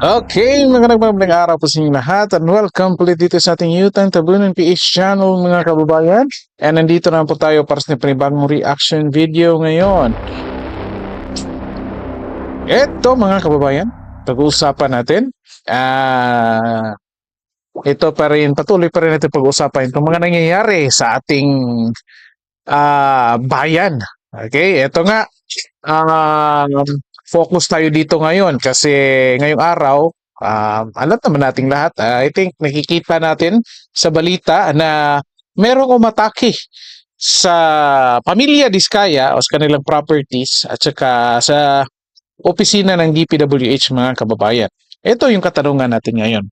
Okay, mga nagmamalang araw po sa inyo lahat and welcome ulit dito sa ating Utang Tabunan PH channel mga kababayan. And nandito na po tayo para sa panibagong reaction video ngayon. Ito mga kababayan, pag-uusapan natin. Ah, ito pa rin, patuloy pa rin natin pag-uusapan itong mga nangyayari sa ating ah, bayan. Okay, ito nga, um, focus tayo dito ngayon kasi ngayong araw, um, alam naman nating lahat, ah, I think nakikita natin sa balita na merong umatake sa pamilya Diskaya o sa kanilang properties at saka sa opisina ng DPWH mga kababayan. Ito yung katanungan natin ngayon.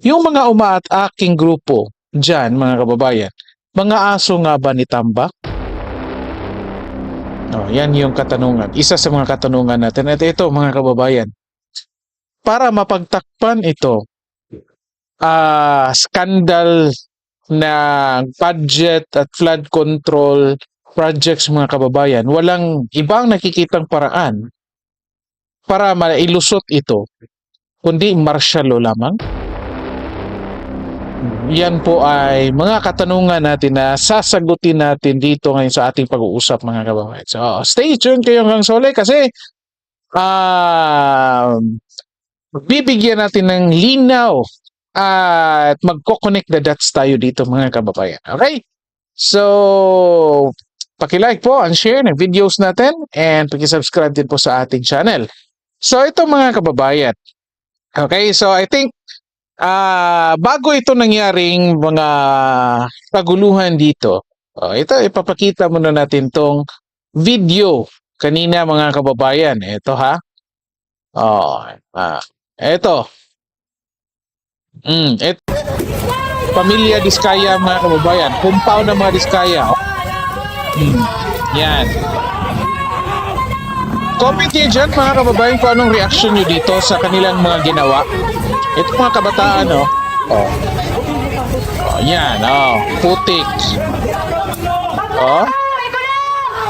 Yung mga umaat-aking grupo dyan mga kababayan, mga aso nga ba ni Tambak? Oh, yan yung katanungan. Isa sa mga katanungan natin. At ito, mga kababayan, para mapagtakpan ito, ah skandal na budget at flood control projects mga kababayan, walang ibang nakikitang paraan para mailusot ito, kundi martial law lamang. Yan po ay mga katanungan natin na sasagutin natin dito ngayon sa ating pag-uusap mga kababayan. So, stay tuned kayo hanggang sa uli kasi ah bibigyan natin ng linaw at magko-connect the dots tayo dito mga kababayan. Okay? So, paki-like po and share ng videos natin and paki-subscribe din po sa ating channel. So, ito mga kababayan. Okay, so I think Ah, bago ito nangyaring mga kaguluhan dito, oh, ito ipapakita muna natin tong video kanina mga kababayan. Ito ha. Oh, ah, ito. Mm, et Pamilya Diskaya mga kababayan, compound ng mga Diskaya. Mm, yan. Comment niyo dyan mga kababayan kung anong reaction niyo dito sa kanilang mga ginawa. Ito mga kabataan, no? Oh. Oh, yan, oh. Putik. Oh.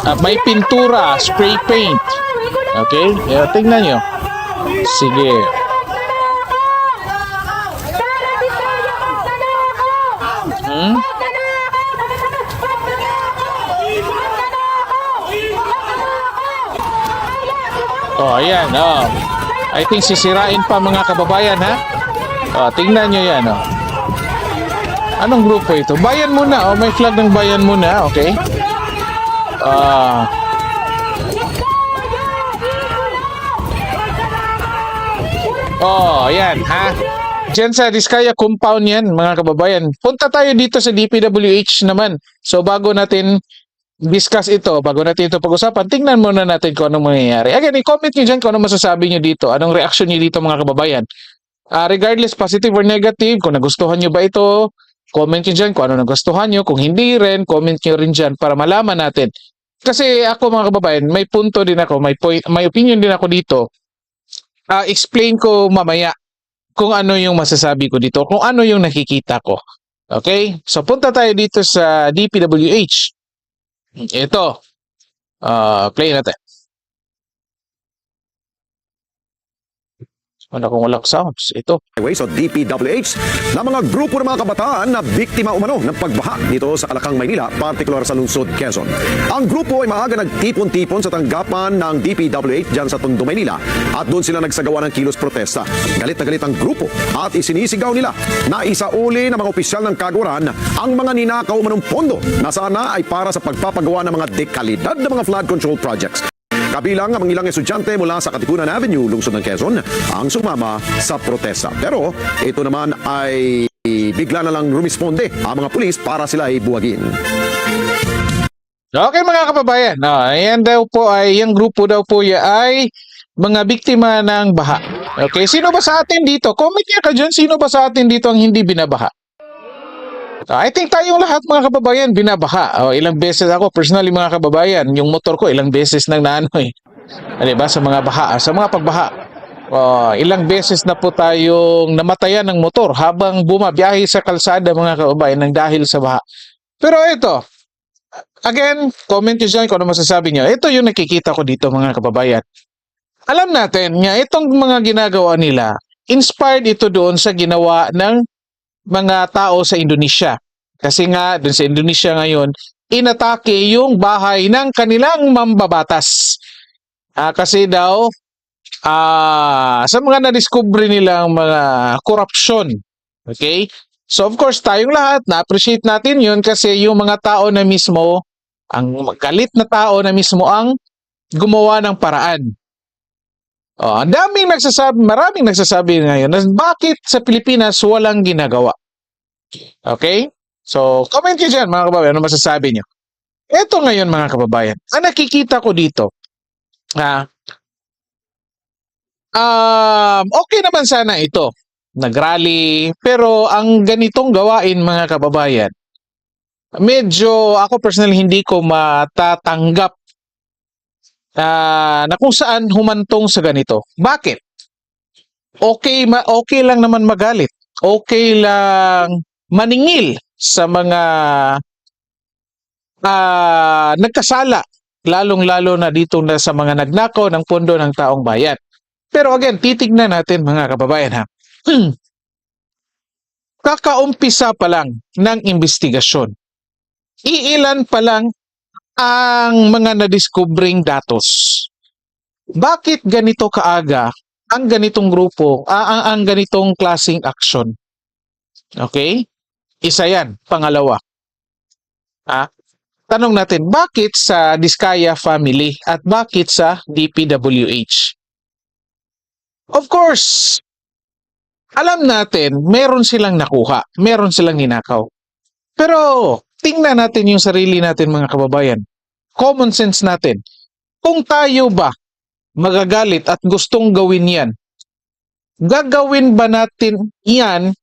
At may pintura, spray paint. Okay? Yeah, tingnan nyo. Sige. Hmm? Oh, ayan, oh. I think sisirain pa mga kababayan, ha? Oh, tingnan nyo yan, oh. Anong grupo ito? Bayan muna, oh. May flag ng bayan muna, okay? Ah... Oh, ayan, ha? Diyan sa Diskaya compound yan, mga kababayan. Punta tayo dito sa DPWH naman. So, bago natin discuss ito, bago natin ito pag-usapan, tingnan muna natin kung anong mangyayari. Again, i-comment nyo dyan kung anong masasabi nyo dito, anong reaction nyo dito mga kababayan. Ah, regardless, positive or negative, kung nagustuhan nyo ba ito, comment nyo dyan kung ano nagustuhan nyo. Kung hindi rin, comment nyo rin dyan para malaman natin. Kasi ako mga kababayan, may punto din ako, may, point, may opinion din ako dito. Ah, explain ko mamaya kung ano yung masasabi ko dito, kung ano yung nakikita ko. Okay? So punta tayo dito sa DPWH. Ito. Ah, play natin. Wala kung walang sounds. Ito. Highways o DPWH na mga grupo ng mga kabataan na biktima umano ng pagbaha dito sa Alacang, Maynila, partikular sa lungsod Quezon. Ang grupo ay maaga nagtipon-tipon sa tanggapan ng DPWH dyan sa Tondo, Maynila at doon sila nagsagawa ng kilos protesta. Galit na galit ang grupo at isinisigaw nila na isauli ng mga opisyal ng kaguran ang mga ninakaw umanong pondo na sana ay para sa pagpapagawa ng mga dekalidad ng mga flood control projects. Kabilang ang ilang estudyante mula sa Katipunan Avenue, lungsod ng Quezon, ang sumama sa protesta. Pero ito naman ay bigla na lang rumisponde ang mga pulis para sila ay buwagin. Okay mga kababayan, no, ayan daw po ay, yung grupo daw po ya ay mga biktima ng baha. Okay, sino ba sa atin dito? Comment niya ka dyan, sino ba sa atin dito ang hindi binabaha? So, I think tayong lahat mga kababayan binabaha. O, ilang beses ako, personally mga kababayan, yung motor ko ilang beses nang naano eh. Ano ba sa mga baha, sa mga pagbaha. O, ilang beses na po tayong namatayan ng motor habang bumabiyahe sa kalsada mga kababayan ng dahil sa baha. Pero ito, Again, comment nyo dyan kung ano masasabi nyo. Ito yung nakikita ko dito mga kababayan. Alam natin nga, itong mga ginagawa nila, inspired ito doon sa ginawa ng mga tao sa Indonesia. Kasi nga, doon sa Indonesia ngayon, inatake yung bahay ng kanilang mambabatas. Ah, kasi daw, ah, sa mga na-discover nilang mga corruption. Okay? So of course, tayong lahat, na-appreciate natin yun kasi yung mga tao na mismo, ang galit na tao na mismo ang gumawa ng paraan. Oh, ang daming nagsasabi, maraming nagsasabi ngayon na bakit sa Pilipinas walang ginagawa. Okay? So, comment nyo dyan mga kababayan, ano masasabi nyo? Ito ngayon mga kababayan, ang nakikita ko dito, ah, um, okay naman sana ito, nagrally, pero ang ganitong gawain mga kababayan, medyo ako personally hindi ko matatanggap ah, na kung saan humantong sa ganito. Bakit? Okay, ma okay lang naman magalit. Okay lang maningil sa mga ah, nagkasala, lalong-lalo na dito na sa mga nagnakaw ng pondo ng taong bayan. Pero again, titignan natin mga kababayan ha. Kakaumpisa pa lang ng investigasyon. Iilan pa lang ang mga nadiskubring datos. Bakit ganito kaaga ang ganitong grupo, ang, ang ganitong klasing action? Okay? Isa yan. Pangalawa. Ah, tanong natin, bakit sa Diskaya family at bakit sa DPWH? Of course, alam natin, meron silang nakuha, meron silang ninakaw. Pero, tingnan natin yung sarili natin mga kababayan. Common sense natin. Kung tayo ba magagalit at gustong gawin yan, gagawin ba natin yan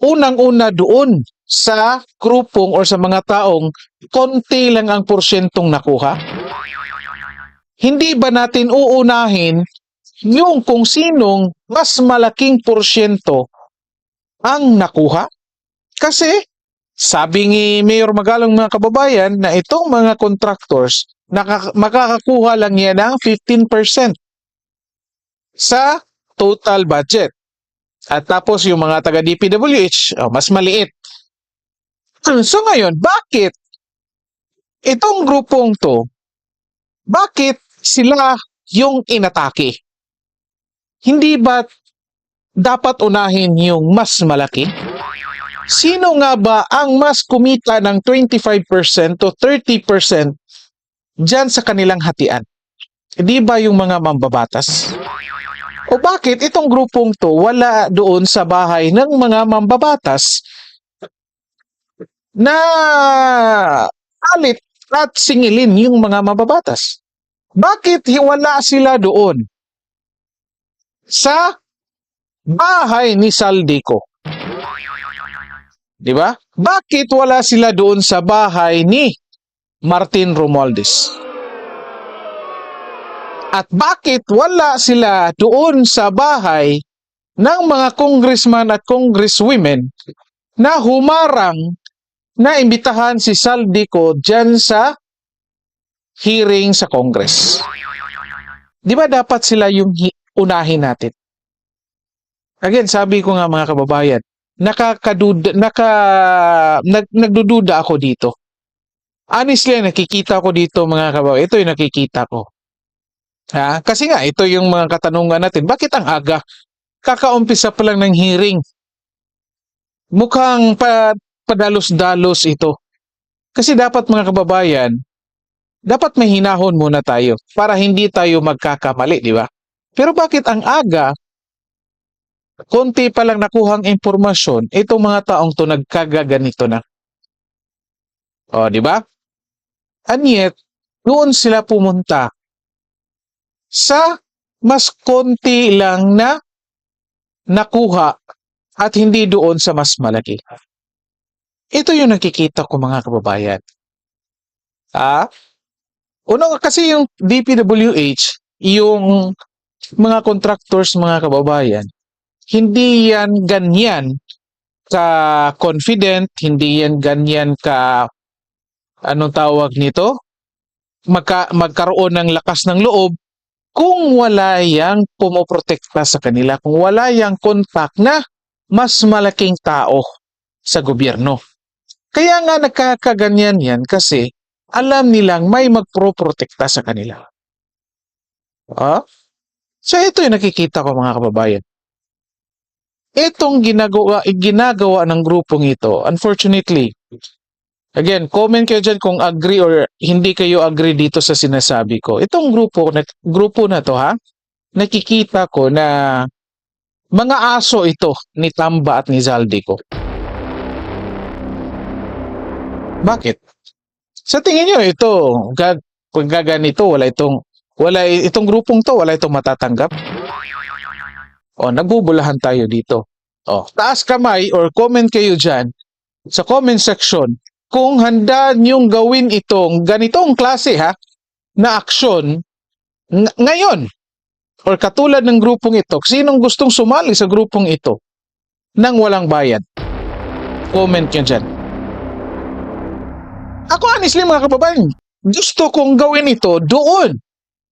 unang-una doon sa grupong or sa mga taong konti lang ang porsyentong nakuha? Hindi ba natin uunahin yung kung sinong mas malaking porsyento ang nakuha? Kasi sabi ni Mayor Magalong mga kababayan na itong mga contractors nakaka- makakakuha lang yan ng 15% sa total budget. At tapos yung mga taga DPWH, oh, mas maliit. So ngayon, bakit itong grupong to, bakit sila yung inatake? Hindi ba dapat unahin yung mas malaki? Sino nga ba ang mas kumita ng 25% to 30% dyan sa kanilang hatian? Hindi ba yung mga mambabatas? O bakit itong grupong to wala doon sa bahay ng mga mambabatas na alit at singilin yung mga mambabatas? Bakit hi- wala sila doon sa bahay ni Saldico? Di ba? Bakit wala sila doon sa bahay ni Martin Romualdez? At bakit wala sila doon sa bahay ng mga congressman at congresswomen na humarang na imbitahan si Saldico dyan sa hearing sa Congress? Di ba dapat sila yung hi- unahin natin? Again, sabi ko nga mga kababayan, nakakaduda, naka, nag, nagdududa ako dito. Honestly, nakikita ko dito mga kababayan. Ito yung nakikita ko. Ha? Kasi nga, ito yung mga katanungan natin. Bakit ang aga? Kakaumpisa pa lang ng hearing. Mukhang pa, padalos-dalos ito. Kasi dapat mga kababayan, dapat may hinahon muna tayo para hindi tayo magkakamali, di ba? Pero bakit ang aga, konti pa lang nakuhang impormasyon, itong mga taong to nagkagaganito na. O, di ba? And yet, doon sila pumunta sa mas konti lang na nakuha at hindi doon sa mas malaki. Ito yung nakikita ko mga kababayan. Ah, Una kasi yung DPWH, yung mga contractors mga kababayan, hindi yan ganyan ka confident, hindi yan ganyan ka anong tawag nito? Magka, magkaroon ng lakas ng loob kung wala yang pumoprotekta sa kanila, kung wala yang kontak na mas malaking tao sa gobyerno. Kaya nga nagkakaganyan yan kasi alam nilang may magproprotekta sa kanila. Ah? So ito yung nakikita ko mga kababayan. Itong ginagawa, ginagawa ng grupong ito, unfortunately, again, comment kayo dyan kung agree or hindi kayo agree dito sa sinasabi ko. Itong grupo, na, grupo na to ha, nakikita ko na mga aso ito ni Tamba at ni Zaldico. Bakit? Sa tingin nyo, ito, gag, pag gaganito, wala itong, wala itong grupong to, wala itong matatanggap. O, nagbubulahan tayo dito. O, taas kamay or comment kayo dyan sa comment section kung handa niyong gawin itong ganitong klase ha, na aksyon ng- ngayon or katulad ng grupong ito, sinong gustong sumali sa grupong ito nang walang bayad? Comment nyo dyan. Ako honestly mga kababayan, gusto kong gawin ito doon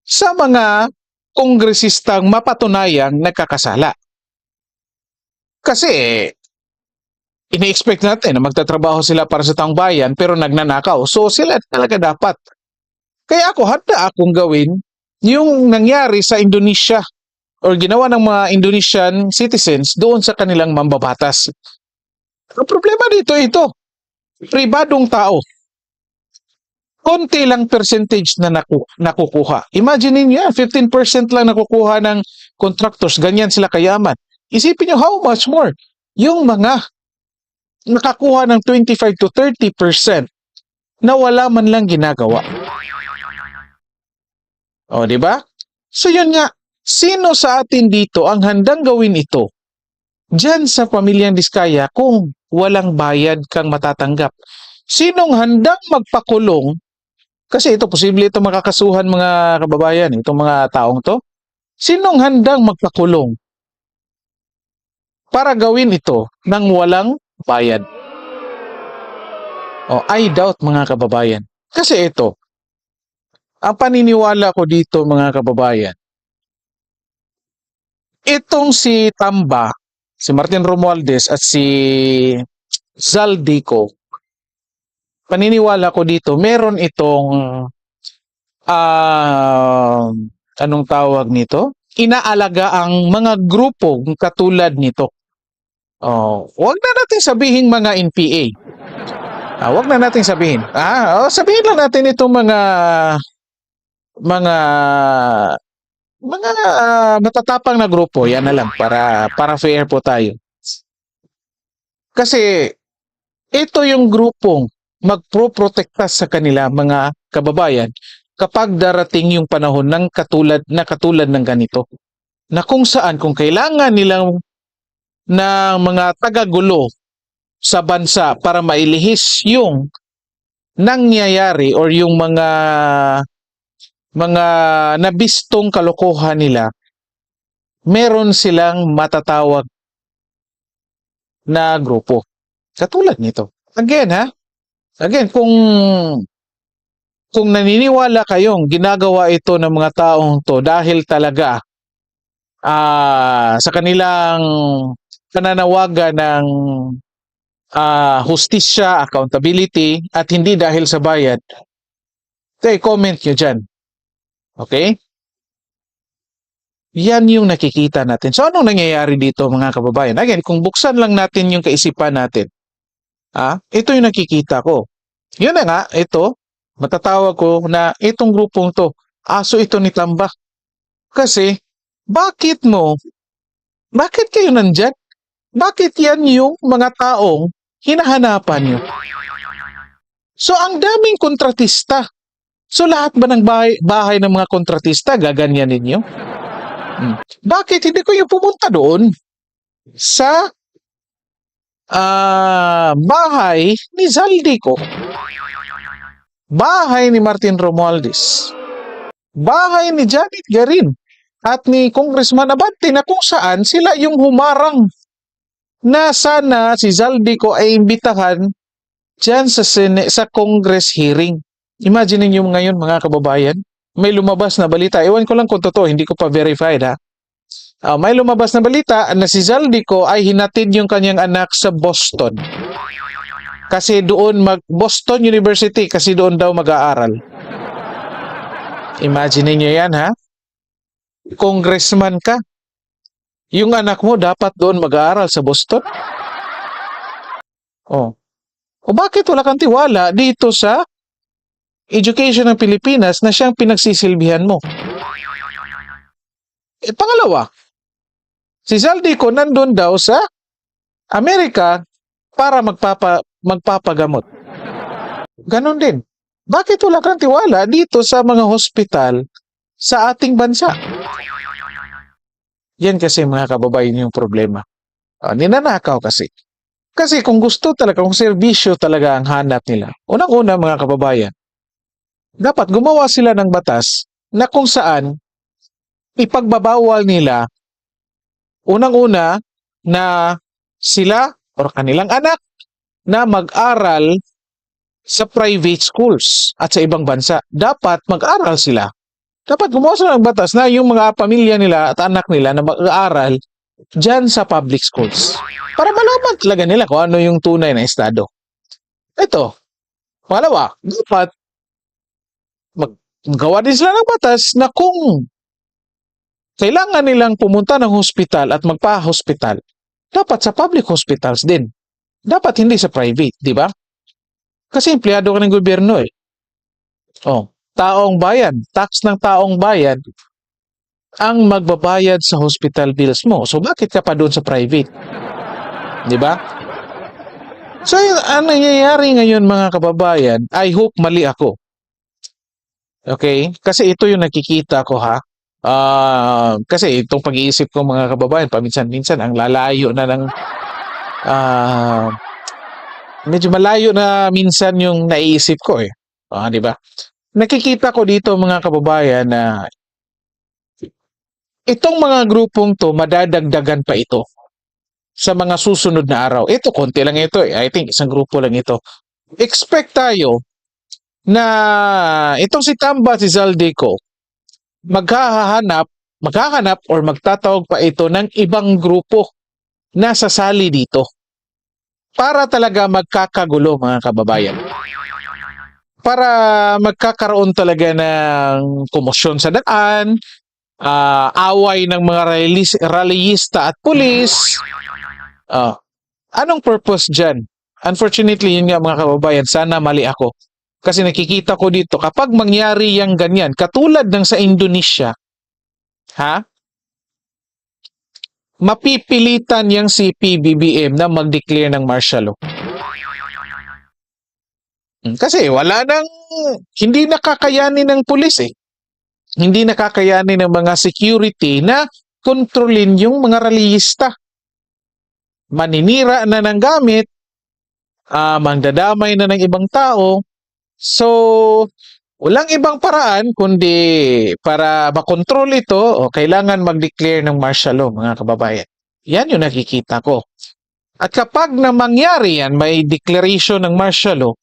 sa mga kongresistang mapatunayang nagkakasala. Kasi ini-expect natin na magtatrabaho sila para sa taong bayan pero nagnanakaw. So sila talaga dapat. Kaya ako handa akong gawin yung nangyari sa Indonesia or ginawa ng mga Indonesian citizens doon sa kanilang mambabatas. Ang problema dito ito, pribadong tao. Konti lang percentage na naku, nakukuha. Imagine niyo, 15% lang nakukuha ng contractors, ganyan sila kayaman. Isipin niyo how much more yung mga nakakuha ng 25 to 30% na wala man lang ginagawa. O, di ba? So yun nga, sino sa atin dito ang handang gawin ito? Diyan sa pamilyang Diskaya kung walang bayad kang matatanggap. Sinong handang magpakulong? Kasi ito, posible ito makakasuhan mga kababayan, itong mga taong to. Sinong handang magpakulong para gawin ito nang walang bayad? Oh, I doubt mga kababayan. Kasi ito, ang paniniwala ko dito mga kababayan, itong si Tamba, si Martin Romualdez at si Zaldico, paniniwala ko dito, meron itong ah anong tawag nito? Inaalaga ang mga grupo katulad nito. Oh, wag na natin sabihin mga NPA. Ah, wag na natin sabihin. Ah, oh, sabihin lang natin itong mga mga mga ah, matatapang na grupo. Yan na lang para para fair po tayo. Kasi ito yung grupong magproprotekta sa kanila mga kababayan kapag darating yung panahon ng katulad na katulad ng ganito na kung saan kung kailangan nilang ng mga tagagulo sa bansa para mailihis yung nangyayari or yung mga mga nabistong kalokohan nila meron silang matatawag na grupo. Katulad nito. Again ha again kung kung naniniwala kayong ginagawa ito ng mga taong to dahil talaga ah sa kanilang pananawagan ng ah hustisya, accountability at hindi dahil sa bayad, okay, comment nyo dyan. Okay? Yan yung nakikita natin. So anong nangyayari dito mga kababayan? Again, kung buksan lang natin yung kaisipan natin, ah, ito yung nakikita ko. Yun na nga, ito, matatawag ko na itong grupong to, aso ito ni Tamba. Kasi, bakit mo, bakit kayo nandyan? Bakit yan yung mga taong hinahanapan nyo? So, ang daming kontratista. So, lahat ba ng bahay, bahay ng mga kontratista gaganyan ninyo? Hmm. Bakit hindi ko yung pumunta doon sa ah bahay ni Zaldico? Bahay ni Martin Romualdez. Bahay ni Janet Garin at ni Congressman Abante na kung saan sila yung humarang na sana si Zaldico ay imbitahan dyan sa, Sene, sa Congress hearing. Imagine niyo ngayon mga kababayan, may lumabas na balita. Ewan ko lang kung totoo, hindi ko pa verified ha. Ah, may lumabas na balita na si Zaldico ay hinatid yung kanyang anak sa Boston. Kasi doon mag Boston University kasi doon daw mag-aaral. Imagine niyo 'yan ha. Congressman ka. Yung anak mo dapat doon mag-aaral sa Boston. Oh. O bakit wala kang tiwala dito sa education ng Pilipinas na siyang pinagsisilbihan mo? Eh, pangalawa, si Zaldico nandun daw sa Amerika para magpapa, magpapagamot. Ganon din. Bakit wala kang tiwala dito sa mga hospital sa ating bansa? Yan kasi mga kababayan yung problema. Ah, ninanakaw kasi. Kasi kung gusto talaga, kung serbisyo talaga ang hanap nila, unang-una mga kababayan, dapat gumawa sila ng batas na kung saan ipagbabawal nila unang-una na sila or kanilang anak na mag-aral sa private schools at sa ibang bansa. Dapat mag-aral sila. Dapat gumawa sila ng batas na yung mga pamilya nila at anak nila na mag-aaral dyan sa public schools. Para malaman talaga nila kung ano yung tunay na estado. Ito, pangalawa, dapat mag- magawa din sila ng batas na kung kailangan nilang pumunta ng hospital at magpa-hospital, dapat sa public hospitals din. Dapat hindi sa private, di ba? Kasi empleyado ka ng gobyerno eh. Oh, taong bayan, tax ng taong bayan ang magbabayad sa hospital bills mo. So bakit ka pa doon sa private? 'Di ba? So ang nangyayari ngayon mga kababayan, I hope mali ako. Okay? Kasi ito yung nakikita ko ha. Ah, kasi itong pag-iisip ko mga kababayan, paminsan-minsan ang lalayo na ng ah medyo malayo na minsan yung naiisip ko eh. Ah, 'di ba? Nakikita ko dito mga kababayan na itong mga grupong to madadagdagan pa ito sa mga susunod na araw. Ito konti lang ito eh. I think isang grupo lang ito. Expect tayo na itong si Tamba si Zaldico maghahanap maghahanap or magtatawag pa ito ng ibang grupo na sasali dito para talaga magkakagulo mga kababayan. Para magkakaroon talaga ng komosyon sa daan, ah, away ng mga rallyis- rallyista at pulis. Ah, anong purpose dyan? Unfortunately, yun nga mga kababayan, sana mali ako. Kasi nakikita ko dito, kapag mangyari yung ganyan, katulad ng sa Indonesia, ha? Mapipilitan yung si PBBM na mag-declare ng martial law. Hmm, Kasi wala nang, hindi nakakayanin ng pulis eh. Hindi nakakayanin ng mga security na kontrolin yung mga rallyista. Maninira na ng gamit, ah mandadamay na ng ibang tao. So, walang ibang paraan kundi para makontrol ito o kailangan mag-declare ng martial law mga kababayan. Yan yung nakikita ko. At kapag na mangyari yan, may declaration ng martial law,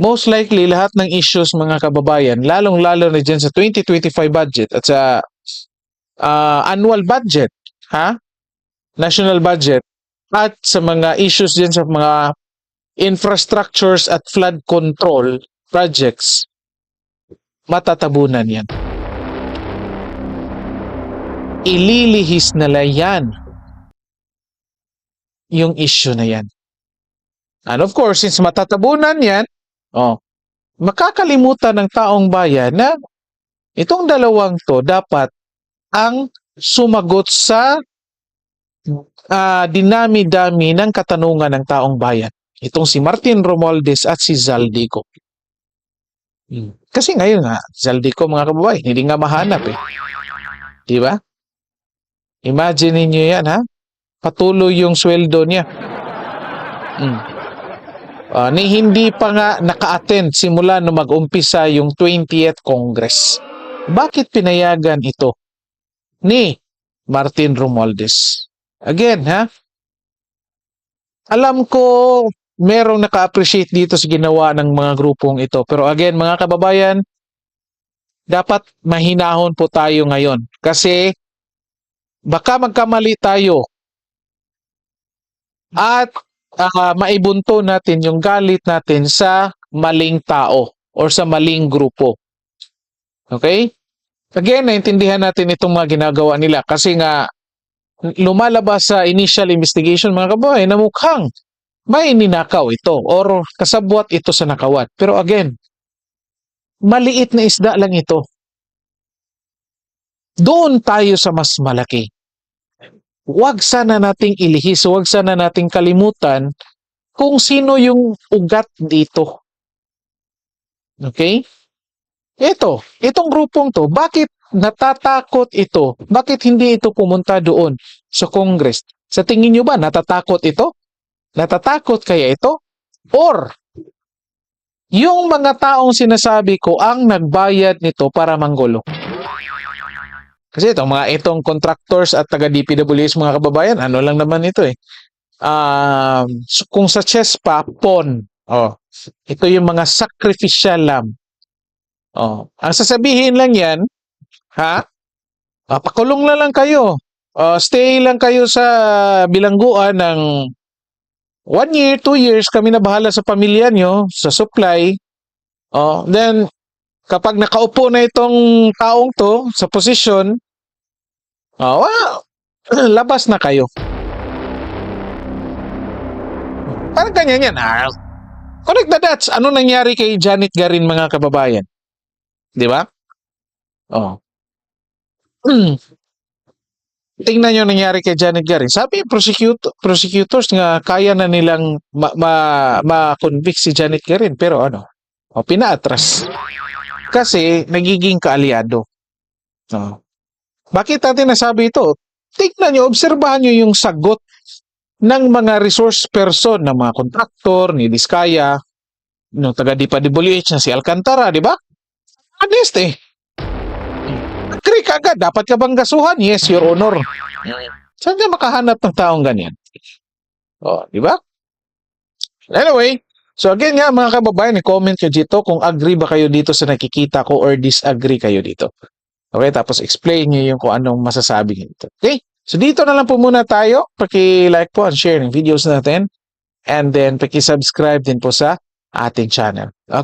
most likely lahat ng issues mga kababayan, lalong-lalo na dyan sa 2025 budget at sa ah, annual budget, ha? National budget, at sa mga issues dyan sa mga infrastructures at flood control projects, matatabunan yan. Ililihis nila yan yung issue na yan. And of course, since matatabunan yan, oh, makakalimutan ng taong bayan na itong dalawang to dapat ang sumagot sa ah, dinami-dami ng katanungan ng taong bayan. Itong si Martin Romualdez at si Zaldico. Hmm. Kasi ngayon nga, Zaldico mga kababayan, hindi nga mahanap eh. Di ba? Imagine niyo yan ha? Patuloy yung sweldo niya. Hmm. Ah, ni hindi pa nga naka-attend simula nung mag-umpisa yung 20th Congress. Bakit pinayagan ito ni Martin Romualdez? Again, ha? Alam ko merong naka-appreciate dito sa ginawa ng mga grupong ito. Pero again, mga kababayan, dapat mahinahon po tayo ngayon kasi baka magkamali tayo at ah, maibunto natin yung galit natin sa maling tao or sa maling grupo. Okay? Again, naintindihan natin itong mga ginagawa nila kasi nga lumalabas sa initial investigation mga kababayan na mukhang may ninakaw ito or kasabwat ito sa nakawat. Pero again, maliit na isda lang ito. Doon tayo sa mas malaki. Huwag sana nating ilihis, huwag sana nating kalimutan kung sino yung ugat dito. Okay? Ito, itong grupong to, bakit natatakot ito? Bakit hindi ito pumunta doon sa Congress? Sa tingin nyo ba, natatakot ito? Natatakot kaya ito? Or, yung mga taong sinasabi ko ang nagbayad nito para manggulo. Kasi itong mga itong contractors at taga DPWS mga kababayan, ano lang naman ito eh. Um, kung sa chess pa, pawn. Oh, ito yung mga sacrificial lamb. Oh, ang sasabihin lang yan, ha? Ah, pakulong na lang kayo. Oh, stay lang kayo sa bilangguan ng one year, two years, kami na bahala sa pamilya nyo, sa supply. Oh, then, kapag nakaupo na itong taong to sa posisyon, oh, wow, labas na kayo. Parang ganyan yan. Ah, connect the dots. Ano nangyari kay Janet Garin mga kababayan? Di ba? Oh. Tingnan nyo nangyari kay Janet Garin. Sabi prosecutor, prosecutors nga kaya na nilang ma- ma- ma-convict si Janet Garin. Pero ano, o, pinaatras. Kasi nagiging kaalyado. Oh. Bakit natin nasabi ito? Tingnan nyo, obserbahan nyo yung sagot ng mga resource person, ng mga kontraktor, ni Diskaya, no taga DPWH na si Alcantara, di ba? Honest eh. Ka agad. Dapat ka bang gasuhan? Yes, your honor. Saan ka makahanap ng taong ganyan? Oh, di ba? Anyway, so again nga mga kababayan, i-comment nyo dito kung agree ba kayo dito sa nakikita ko or disagree kayo dito. Okay, tapos explain nyo yung kung anong masasabi nyo dito. Okay, so dito na lang po muna tayo. Paki-like po and share ng videos natin. And then, paki-subscribe din po sa ating channel.